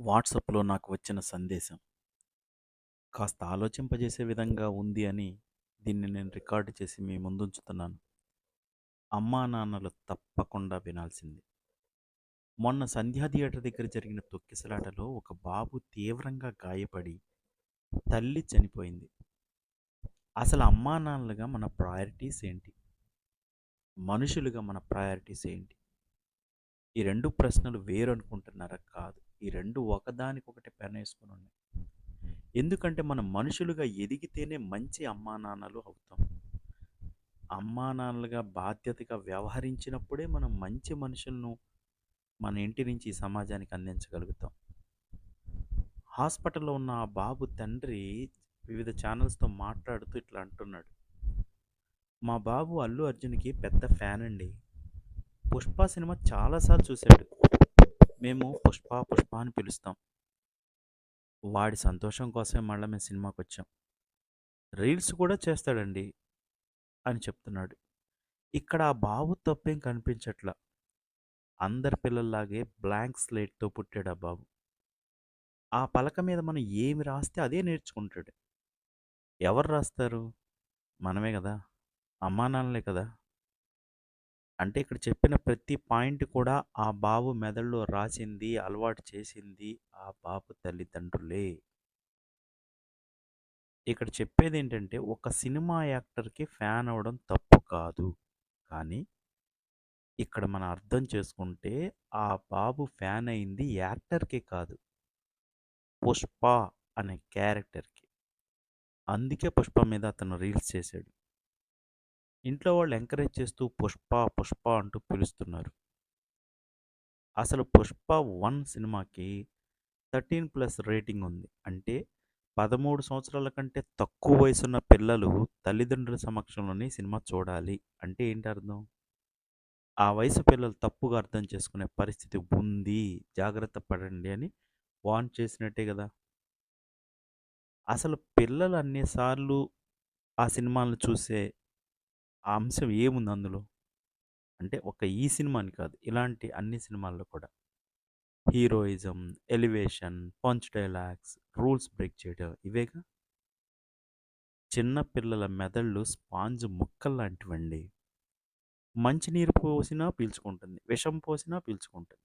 వాట్సాప్‌లో నాకు వచ్చిన సందేశం. కాస్త ఆలోచింపజేసే విధంగా ఉంది అని దీన్ని నేను రికార్డు చేసి మీ ముందుంచుతున్నాను. అమ్మానాన్నలు తప్పకుండా వినాల్సింది. మొన్న సంధ్యా థియేటర్ దగ్గర జరిగిన తొక్కిసలాటలో ఒక బాబు తీవ్రంగా గాయపడి తల్లి చనిపోయింది. అసలు అమ్మానాన్నలుగా మన ప్రయారిటీస్ ఏంటి? మనుషులుగా మన ప్రయారిటీస్ ఏంటి? ఈ రెండు ప్రశ్నలు వేరు అనుకుంటున్నారా ఈ రెండు ఒకదానికొకటి పెనేసుకుని ఉన్నాయి. ఎందుకంటే మనం మనుషులుగా ఎదిగితేనే మంచి అమ్మానాన్నలు అవుతాం. అమ్మానాన్నలుగా బాధ్యతగా వ్యవహరించినప్పుడే మనం మంచి మనుషులను మన ఇంటి నుంచి ఈ సమాజానికి అందించగలుగుతాం. హాస్పిటల్‌లో ఉన్న ఆ బాబు తండ్రి వివిధ ఛానల్స్‌తో మాట్లాడుతూ ఇట్లా అంటున్నాడు. మా బాబు అల్లు అర్జున్‌కి పెద్ద ఫ్యాన్ అండి. 'పుష్ప' సినిమా చాలాసార్లు చూశాడు చూసాడు. మేము 'పుష్ప పుష్ప' అని పిలుస్తాం. వాడి సంతోషం కోసమే మళ్ళీ మేము సినిమాకి వచ్చాం రీల్స్ కూడా చేస్తాడండి అని చెప్తున్నాడు. ఇక్కడ ఆ బాబు తప్పేం కనిపించట్లా. అందరి పిల్లల్లాగే బ్లాంక్ స్లేట్‌తో పుట్టాడు ఆ బాబు. ఆ పలక మీద మనం ఏమి రాస్తే అదే నేర్చుకుంటాడు. ఎవరు రాస్తారు? మనమే కదా అమ్మానాన్నలే కదా! అంటే ఇక్కడ చెప్పిన ప్రతి పాయింట్ కూడా ఆ బాబు మెదడులో రాసింది, అలవాటు చేసింది ఆ బాబు తల్లిదండ్రులే. ఇక్కడ చెప్పేది ఏంటంటే ఒక సినిమా యాక్టర్‌కి ఫ్యాన్ అవ్వడం తప్పు కాదు. కానీ ఇక్కడ మనం అర్థం చేసుకుంటే ఆ బాబు ఫ్యాన్ అయింది యాక్టర్కే కాదు. 'పుష్ప' అనే క్యారెక్టర్‌కి. అందుకే 'పుష్ప' మీద అతను రీల్స్ చేశాడు. ఇంట్లో వాళ్ళు ఎంకరేజ్ చేస్తూ 'పుష్ప పుష్ప' అంటూ పిలుస్తున్నారు. అసలు 'పుష్ప వన్ సినిమాకి 13+ రేటింగ్ ఉంది. అంటే 13 సంవత్సరాల కంటే తక్కువ వయసున్న పిల్లలు తల్లిదండ్రుల సమక్షంలోనే సినిమా చూడాలి. అంటే ఏంటి అర్థం? ఆ వయసు పిల్లలు తప్పుగా అర్థం చేసుకునే పరిస్థితి ఉంది. జాగ్రత్త పడండి అని వాన్ చేసినట్టే కదా అసలు పిల్లలు అన్ని సార్లు ఆ సినిమాలను చూసే ఆ అంశం ఏముంది అందులో? అంటే ఒక ఈ సినిమా అని కాదు. ఇలాంటి అన్ని సినిమాల్లో కూడా. Heroism, elevation, punch dialogues, rules break చేయడం ఇవేగా? చిన్న పిల్లల మెదళ్ళు స్పాంజ్ ముక్కల్లాంటివండి. మంచినీరు పోసినా పీల్చుకుంటుంది. విషం పోసినా పీల్చుకుంటుంది.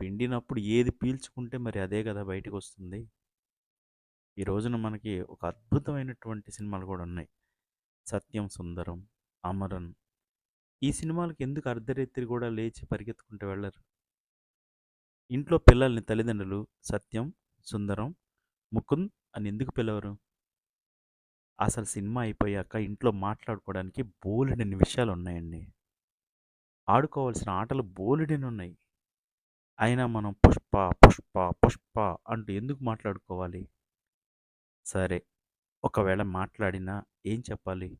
పిండినప్పుడు ఏది పీల్చుకుంటే మరి అదే కదా బయటకు వస్తుంది ఈ రోజున మనకి ఒక అద్భుతమైనటువంటి సినిమాలు కూడా ఉన్నాయి. 'సత్యం సుందరం', 'అమరన్' ఈ సినిమాలకు ఎందుకు అర్ధరాత్రి కూడా లేచి పరిగెత్తుకుంటూ వెళ్ళరు ఇంట్లో పిల్లల్ని తల్లిదండ్రులు 'సత్యం', 'సుందరం', 'ముకుంద్' అని ఎందుకు పిలవరు? అసలు సినిమా అయిపోయాక ఇంట్లో మాట్లాడుకోవడానికి బోలెడైన విషయాలు ఉన్నాయండి ఆడుకోవాల్సిన ఆటలు బోలెడన్నున్నాయి. అయినా మనం 'పుష్ప పుష్ప పుష్ప' అంటూ ఎందుకు మాట్లాడుకోవాలి? సరే. ఒకవేళ మాట్లాడినా ఏం చెప్పాలి?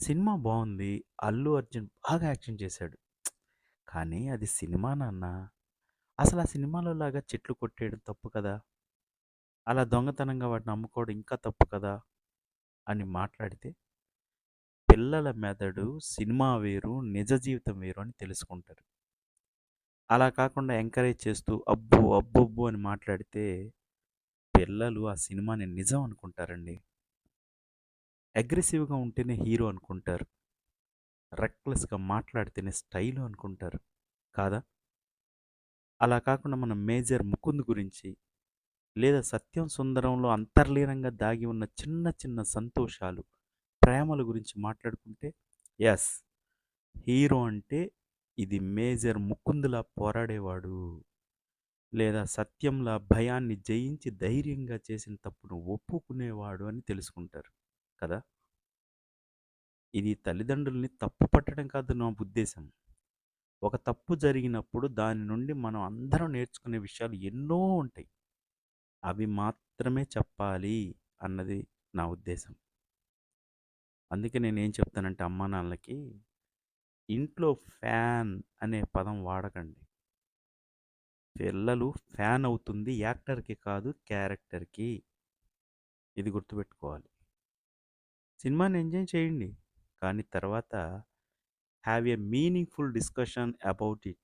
సినిమా బాగుంది అల్లు అర్జున్ బాగా యాక్షన్ చేశాడు. కానీ అది సినిమా నాన్న. అసలు ఆ సినిమాలో లాగా చెట్లు కొట్టేయడం తప్పు కదా! అలా దొంగతనంగా వాటిని అమ్ముకోవడం ఇంకా తప్పు కదా! అని మాట్లాడితే పిల్లల మెదడు సినిమా వేరు, నిజ జీవితం వేరు అని తెలుసుకుంటారు. అలా కాకుండా ఎంకరేజ్ చేస్తూ అబ్బో! అబ్బబ్బో! అని మాట్లాడితే పిల్లలు ఆ సినిమాని నిజం అనుకుంటారండి. అగ్రెసివ్‌గా ఉంటేనే హీరో అనుకుంటారు. రెక్లెస్‌గా మాట్లాడితేనే స్టైలు అనుకుంటారు. కాదా? అలా కాకుండా మనం మేజర్ ముకుంద్ గురించి లేదా 'సత్యం సుందరంలో' అంతర్లీనంగా దాగి ఉన్న చిన్న చిన్న సంతోషాలు, ప్రేమల గురించి మాట్లాడుకుంటే ఎస్ హీరో అంటే ఇది మేజర్ ముకుందులా పోరాడేవాడు. లేదా సత్యంలా భయాన్ని జయించి ధైర్యంగా చేసిన తప్పును ఒప్పుకునేవాడు అని తెలుసుకుంటారు. కదా! ఇది తల్లిదండ్రుల్ని తప్పు పట్టడం కాదు నా ఉద్దేశం. ఒక తప్పు జరిగినప్పుడు దాని నుండి మనం అందరం నేర్చుకునే విషయాలు ఎన్నో ఉంటాయి. అవి మాత్రమే చెప్పాలి అన్నది నా ఉద్దేశం. అందుకే నేను ఏం చెప్తానంటే అమ్మానాన్నలకి ఇంట్లో ఫ్యాన్ అనే పదం వాడకండి. పిల్లలు ఫ్యాన్ అవుతుంది యాక్టర్‌కి కాదు క్యారెక్టర్‌కి. ఇది గుర్తుపెట్టుకోవాలి. సినిమాని ఎంజాయ్ చేయండి. కానీ తర్వాత have a meaningful discussion about it.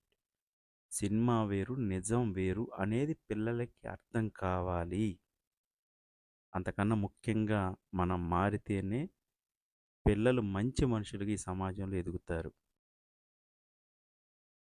Cinema వేరు, నిజం వేరు అనేది పిల్లలకి అర్థం కావాలి. అంతకన్నా ముఖ్యంగా మనం మారితేనే పిల్లలు మంచి మనుషులుగా ఈ సమాజంలో ఎదుగుతారు.